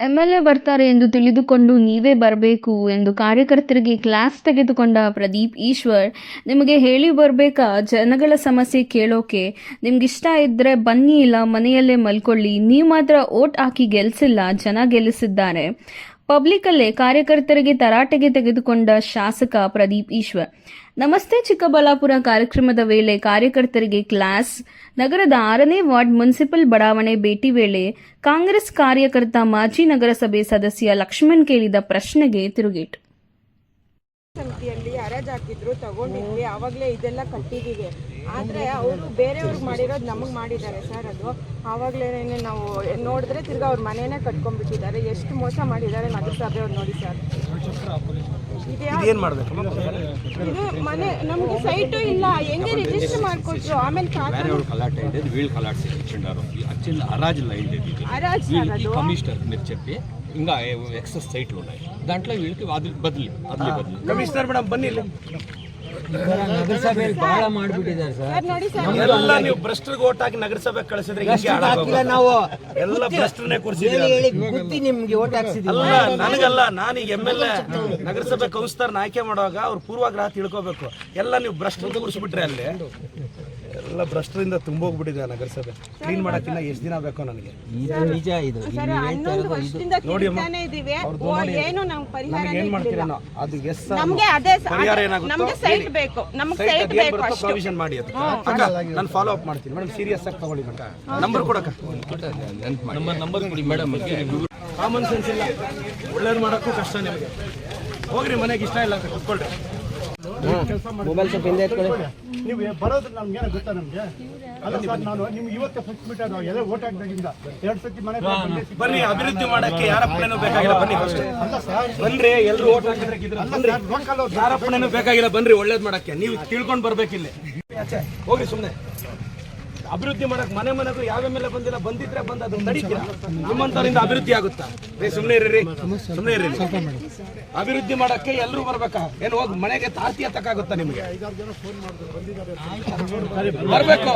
MLA ಬರ್ತಾರೆ ಎಂದು ತಿಳಿದುಕೊಂಡು ನೀವೇ ಬರಬೇಕು ಎಂದು ಕಾರ್ಯಕರ್ತರಿಗೆ ಕ್ಲಾಸ್ ತೆಗೆದುಕೊಂಡ ಪ್ರದೀಪ್ ಈಶ್ವರ್, ನಿಮಗೆ ಹೇಳಿ ಬರಬೇಕಾ? ಜನಗಳ ಸಮಸ್ಯೆ ಕೇಳೋಕೆ. ನಿಮ್ಗಿಷ್ಟ ಇದ್ದರೆ ಬನ್ನಿ ಇಲ್ಲ ಮನೆಯಲ್ಲೇ ಮಲ್ಕೊಳ್ಳಿ. ನೀವು ಮಾತ್ರ ಓಟ್ ಹಾಕಿ ಗೆಲ್ಸಿಲ್ಲ, ಜನ ಗೆಲ್ಲಿಸಿದ್ದಾರೆ ಪಬ್ಲಿಕಲ್ಲೇ ಕಾರ್ಯಕರ್ತರಿಗೆ ತರಾಟೆಗೆ ತೆಗೆದುಕೊಂಡ ಶಾಸಕ ಪ್ರದೀಪ್ ಈಶ್ವರ್. ನಮಸ್ತೆ ಚಿಕ್ಕಬಳ್ಳಾಪುರ ಕಾರ್ಯಕ್ರಮದ ವೇಳೆ ಕಾರ್ಯಕರ್ತರಿಗೆ ಕ್ಲಾಸ್. ನಗರದ ಆರನೇ ವಾರ್ಡ್ ಮುನ್ಸಿಪಲ್ ಬಡಾವಣೆ ಭೇಟಿ ವೇಳೆ ಕಾಂಗ್ರೆಸ್ ಕಾರ್ಯಕರ್ತ ಮಾಜಿ ನಗರಸಭೆ ಸದಸ್ಯ ಲಕ್ಷ್ಮಣ್ ಕೇಳಿದ ಪ್ರಶ್ನೆಗೆ ತಿರುಗೇಟು. ರೀತಿಯಲ್ಲಿ ಅರೇಜ್ ಹಾಕಿದ್ರು ತಗೊಂಡಿದ್ವಿ. ಆವಾಗಲೇ ಇದೆಲ್ಲ ಕಟ್ಟಿದ್ದೀವಿ ಆದರೆ ಅವರು ಬೇರೆಯವ್ರಿಗೆ ಮಾಡಿರೋದು ನಮಗೆ ಮಾಡಿದ್ದಾರೆ ಸರ್ ಅದು. ಆವಾಗಲೇ ನಾವು ನೋಡಿದ್ರೆ ತಿರ್ಗಿ ಅವ್ರ ಮನೆಯೇ ಕಟ್ಕೊಂಡ್ಬಿಟ್ಟಿದ್ದಾರೆ. ಎಷ್ಟು ಮೋಸ ಮಾಡಿದ್ದಾರೆ ನಗರಸಭೆಯವ್ರು ನೋಡಿ ಸರ್. ಇದು ಮನೆ ನಮಗೆ ಸೈಟು ಇಲ್ಲ. ಹೆಂಗೆ ರಿಜಿಸ್ಟರ್ ಮಾಡ್ಕೊಟ್ರು? ಆಮೇಲೆ ಅರಾಜ್ ಹರಾಜ್ ಕಮಿಷನರ್ ಮಿರ್ಚಪ್ಪಿ ఇంకా ఎక్సెస్ సైట్లు ఉన్నాయి దాంట్లో వీళ్ళకి అది బదిలీ అదిలీ బదిలీ ಕಮಿಷನರ್ ಮೇಡಮ್ ಬನ್ನಿ ಇಲ್ಲಿ ನಗರಸಭೆಯಲ್ಲಿ ಬಹಳ ಮಾಡ್ಬಿಟ್ಟಿದ್ದಾರೆ ಸರ್ ಸರ್ ನೋಡಿ ಸರ್ ಎಲ್ಲ ನೀವು ಭ್ರಷ್ಟರಿಗೆ ಓಟ್ ಹಾಕಿ ನಗರಸಭೆ ಕಳಿಸಿದ್ರೆ ಹಿಂಗೆ ಹಾಳಾಗೋಗೋದು. ಹಾಕಿಲ್ಲ ನಾವು ಎಲ್ಲ ಭ್ರಷ್ಟರನ್ನೇ ಹೇಳಿ ಕೂರಿಸಿದ್ರೆ ಹೇಳಿ ಗುತ್ತಿ ನಿಮ್ಗೆ ಓಟ್ ಹಾಕ್ಸಿದೀವಿ ಅಲ್ಲ ನನಗಲ್ಲ ನಾನು ಈಗ ಎಮ್ ಎಲ್ ಎ ನಗರಸಭೆ ಕೌನ್ಸಿಲರ್ನ ಆಯ್ಕೆ ಮಾಡುವಾಗ ಅವ್ರ ಪೂರ್ವಾಗ್ರಹ ತಿಳ್ಕೋಬೇಕು ಎಲ್ಲ ನೀವು ಭ್ರಷ್ಟರು ಕೂರಿಸ್ಬಿಟ್ರೆ ಅಲ್ಲಿ ಎಲ್ಲ ಭ್ರಷ್ಟರಿಂದ ತುಂಬೋಗ್ಬಿಟ್ಟಿದೆ ನಗರಸಭೆ. ಕ್ಲೀನ್ ಮಾಡಕ್ಕಿನ್ನ ಎಷ್ಟು ದಿನ ಬೇಕು ನನಗೆ. ಇದು ನಿಜ ಇದು. ಸರ್ ಹನ್ನೊಂದು ಇದೀವಿ. ಓ, ಏನು ನಮ್ ಪರಿಹಾರ ನನಗೆ ಏನ್ ಮಾಡ್ತೀರೇನೋ ಅದು ಎಸ್ ನಮ್ಗೆ ಅದೇ ಸ- ಪರಿಹಾರ ಏನಾಗುತ್ತೋ ನಮ್ಗೆ ಸೈಟ್ ಬೇಕು. ನಮ್ಗೆ ಸೈಟ್ ಸೈಟ್ ಬೇಕು ಬರುತ್ತೋ ಪ್ರೊವಿಷನ್ ಮಾಡಿ ಅದು ಅಕ್ಕ ನಾನು ಫಾಲೋ ಅಪ್ ಮಾಡ್ತೀನಿ. ಮೇಡಮ್ ಸೀರಿಯಸ್ ಆಗಿ ತಗೊಳ್ಳಿ ಮೇಡಮ್ ನಂಬರ್ ಕೊಡಕ್ಕ ನಮ್ಮ ನಂಬರ್ ಕೊಡಿ ಮೇಡಮ್ ಕಾಮನ್ ಸೆನ್ಸ್ ಇಲ್ಲ. ಒಳ್ಳೇದು ಮಾಡೋಕ್ಕೂ ಕಷ್ಟ ನಿಮಗೆ. ಹೋಗ್ರಿ ಮನೆಗೆ ಇಷ್ಟ ಇಲ್ಲ ಅಂತ ಕುತ್ಕೊಳ್ರಿ. ಮೊಬೈಲ್ ಸ್ವಲ್ಪ ಹಿಂದೆ ಎತ್ಕೊಳ್ಳಿ ನೀವು ಬರೋದು ನಮ್ಗೇನೋ ಗೊತ್ತಾ ನಮ್ಗೆ? ಅಲ್ಲ ಸರ್ ನಾನು ನಿಮ್ಗೆ ಇವತ್ತು ಫಸ್ಟ್ ಮೀಟ್ ಅದು ಎಲ್ಲ ಓಟ್ ಹಾಕಿದಾಗಿಂದ ಎರಡು ಸತಿ ಮನೆ ಬನ್ನಿ ಅಭಿವೃದ್ಧಿ ಮಾಡಕ್ಕೆ ಯಾರ ಪುಣೆನೂ ಬೇಕಾಗಿಲ್ಲ ಬನ್ನಿ ಫಸ್ಟ್ ಬನ್ರಿ ಎಲ್ಲರೂ ಓಟ್ ಹಾಕಿದ್ರೆ ಯಾರ ಪುಣೆನೂ ಬೇಕಾಗಿಲ್ಲ ಬನ್ರಿ ಒಳ್ಳೇದ್ ಮಾಡಕ್ಕೆ. ನೀವು ತಿಳ್ಕೊಂಡ್ ಬರ್ಬೇಕಿಲ್ಲ. ಹೋಗ್ರಿ ಸುಮ್ಮನೆ ಅಭಿವೃದ್ಧಿ ಮಾಡಕ್ ಮನೆ ಮನೆಗೂ ಯಾವ ಮೇಲೆ ಬಂದಿಲ್ಲ, ಬಂದಿದ್ರೆ ಬಂದ ಅದು ತಡೀತೀರಾ ನಿಮ್ಮಂತವರಿಂದ ಅಭಿವೃದ್ಧಿ ಆಗುತ್ತಾ? ರೇ ಸುಮ್ಮನೆ ಇರ್ರಿ ಸುಮ್ಮನೆ ಇರ್ರಿ. ಅಭಿವೃದ್ಧಿ ಮಾಡಕ್ಕೆ ಎಲ್ಲರೂ ಬರ್ಬೇಕಾ? ಏನು ಹೋಗಿ ಮನೆಗೆ ತಾರ್ತಿ ಹತ್ತಕ್ಕಾಗುತ್ತಾ ನಿಮಗೆ? ಬರ್ಬೇಕು.